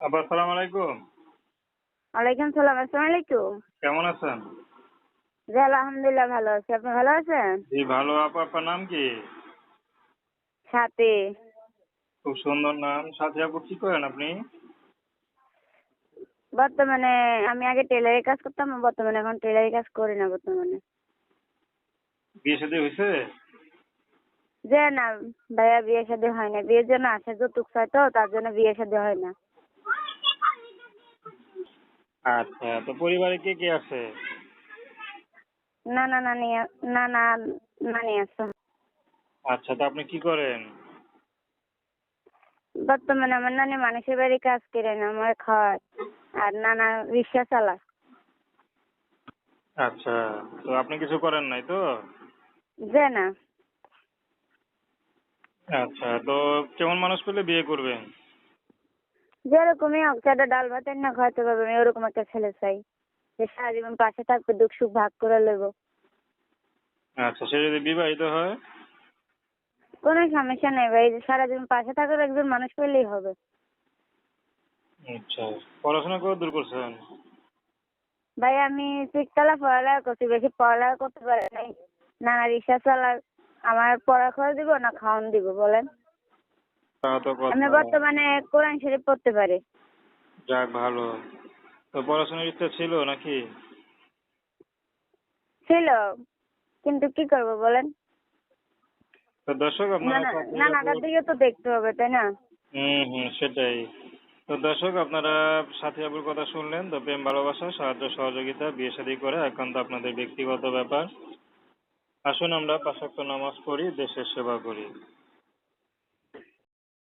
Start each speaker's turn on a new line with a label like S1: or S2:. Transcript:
S1: আপা আসসালামু আলাইকুম।
S2: ওয়ালাইকুম সালাম আসসালামু আলাইকুম।
S1: কেমন আছেন?
S2: জি আলহামদুলিল্লাহ ভালো আছি। আপনি ভালো আছেন?
S1: জি ভালো। আপা আপনার নাম কি?
S2: সাথে।
S1: খুব সুন্দর নাম। সাথে আপু কি করেন আপনি?
S2: বর্তমানে আমি আগে টেলারের কাজ করতাম বর্তমানে এখন টেলারের কাজ করি না বর্তমানে।
S1: বিয়ে শাদী হয়েছে
S2: যে না ভাইয়া বিয়ে শাদী হয় না। বিয়ের জন্য আসে যৌতুক চাই তো তার জন্য বিয়ে শাদী হয় না।
S1: আচ্ছা তো পরিবারে কে কে আছে?
S2: না না নানি না না নানি আছে।
S1: আচ্ছা তো আপনি কি করেন?
S2: বর্তমানে আমার নানি মানুষের বাড়ি কাজ করে না আমার খাওয়ায় আর নানা রিক্সা চালায়।
S1: আচ্ছা তো আপনি কিছু করেন নাই তো?
S2: যে না।
S1: আচ্ছা তো কেমন মানুষ পেলে বিয়ে করবেন?
S2: যেরকমই হোক চারটা ডাল ভাতের না খাওয়াতে পারবে আমি ওরকম একটা ছেলে চাই। যে সারা জীবন পাশে থাকবে দুঃখ সুখ ভাগ করে নেব
S1: আচ্ছা সে যদি বিবাহিত হয়?
S2: কোনো সমস্যা নেই ভাই সারা জীবন পাশে থাকার একজন মানুষ পেলেই হবে।
S1: আচ্ছা পড়াশোনা করে দূর করছেন?
S2: ভাই আমি শিখতলা পড়ালেখা করছি বেশি পড়ালেখা করতে পারি নাই। নানা রিক্সা চালা আমার পড়া খরচ দিব না খাওয়ান দিব বলেন। আমি বর্তমানে কোরআন শরীফ পড়তে পারি।
S1: যাক ভালো। তো পড়াশোনার ইচ্ছা ছিল নাকি?
S2: ছিল কিন্তু কি করব বলেন?
S1: তো দর্শক আপনারা
S2: নানাটার দিকে তো দেখতে হবে তাই না?
S1: হুম হুম সেটাই। তো দর্শক আপনারা সাথী আপুর কথা শুনলেন তো প্রেম ভালোবাসা সাহায্য সহযোগিতা বিয়ে শাদী করে একান্ত আপনাদের ব্যক্তিগত ব্যাপার। আসুন আমরা পাঁচ ওয়াক্ত নামাজ পড়ি দেশের সেবা করি।